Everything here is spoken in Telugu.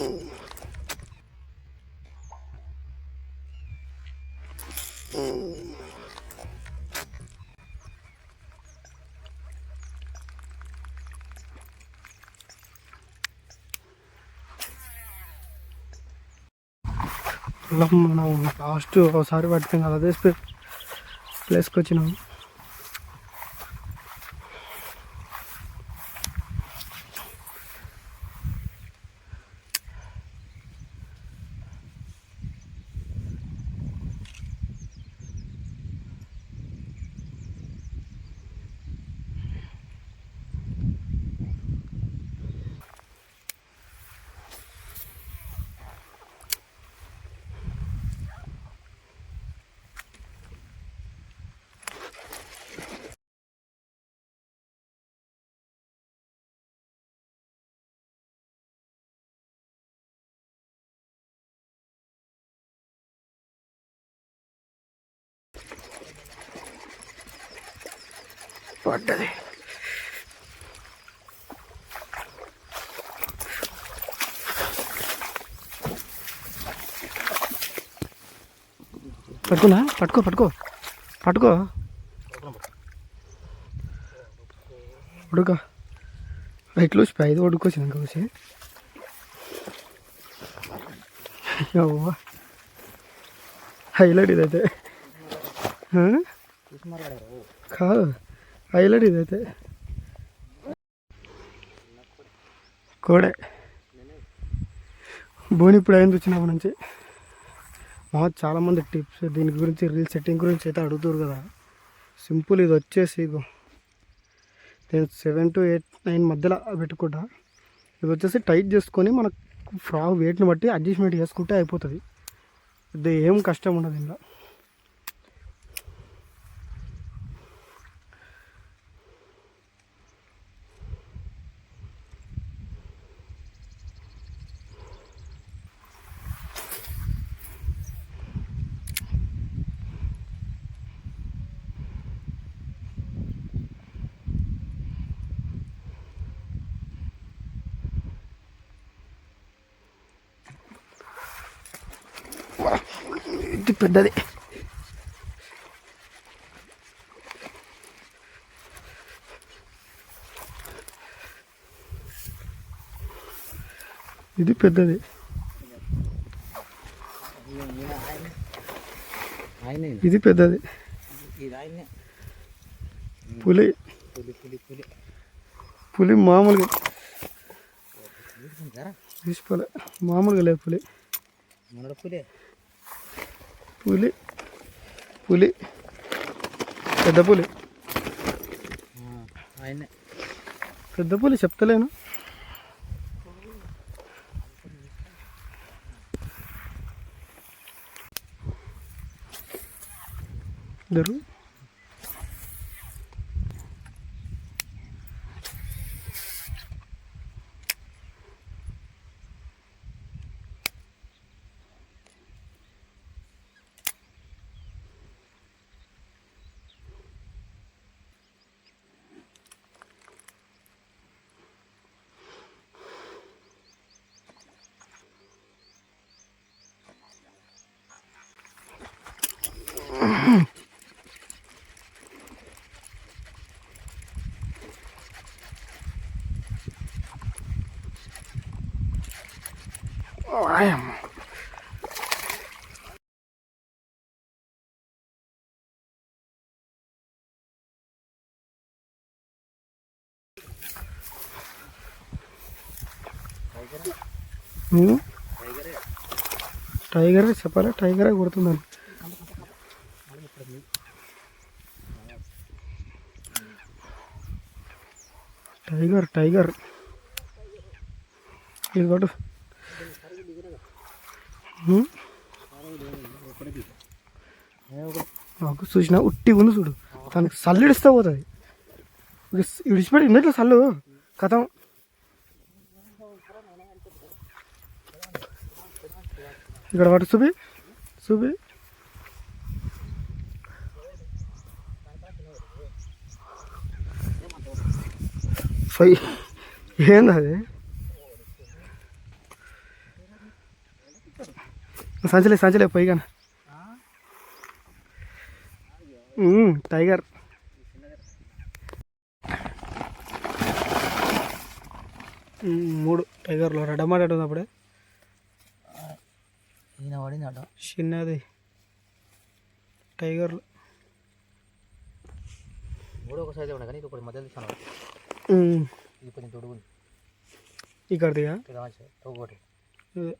Ooh. మనం లాస్ట్ ఒకసారి పట్టినాం కదా అదే ప్లేస్కి వచ్చినాం పడ్డది పట్టుకున్నా పట్టుకో పట్టుకో. పట్టుకో. ఉడుక. ఇట్లా వచ్చి ఐదు ఉడుకొచ్చినాక వచ్చి అవ్వ హైలైట్ ఇదైతే. కాదు. హైలైట్ ఇదైతే. కోడే. బోని ఇప్పుడు అయింది వచ్చినప్పటి నుంచి. మా చాలామంది టిప్స్ దీని గురించి రీల్ సెట్టింగ్ గురించి అయితే అడుగుతారు కదా. సింపుల్ ఇది వచ్చేసి ఇగో. నేను సెవెన్ టు ఎయిట్ నైన్ మధ్యలో పెట్టుకుంటా. ఇది వచ్చేసి టైట్ చేసుకొని మనకు ఫ్రాక్ వెయిట్ని బట్టి అడ్జస్ట్మెంట్ చేసుకుంటే అయిపోతుంది. ఇది ఏం కష్టం ఉండదు ఇందులో. పెద్దది ఇది పెద్దది. ఇది పెద్దది. పులి. పులి మామూలుగా. తీసుకోలే. మామూలుగా లేదు పులి. పులి. పులి. పులి. పెద్ద పులి. ఆయనే. పెద్ద పులి చెప్తలేను. జరుగు టైగర్ hmm? చెప్పాలా? టైగరే కొడుతుందని. టైగర్ టైగర్ ఇది కొట్టు. నాకు చూసిన ఉట్టి ఉంది చూడు. తనకి సల్లు ఇడిస్తే పోతుంది. ఇడిచిపెట్టి ఇన్నట్లు సల్లు. కథం. ఇక్కడ వాటి చూపి చూపి ఫై ఏంది అది? సంచలే సంచలే పైగా టైగర్. మూడు టైగర్లు రెడమాడేట ఉంది అప్పుడే. ఈయన చిన్నది. టైగర్లు. మూడో ఒక సైజే కానీ ఇది ఒకటి మధ్యలో తీసాను ఉమ్, ఇది కొంచెం తొడుగు ఇక్కడిదిగా? ఇదే.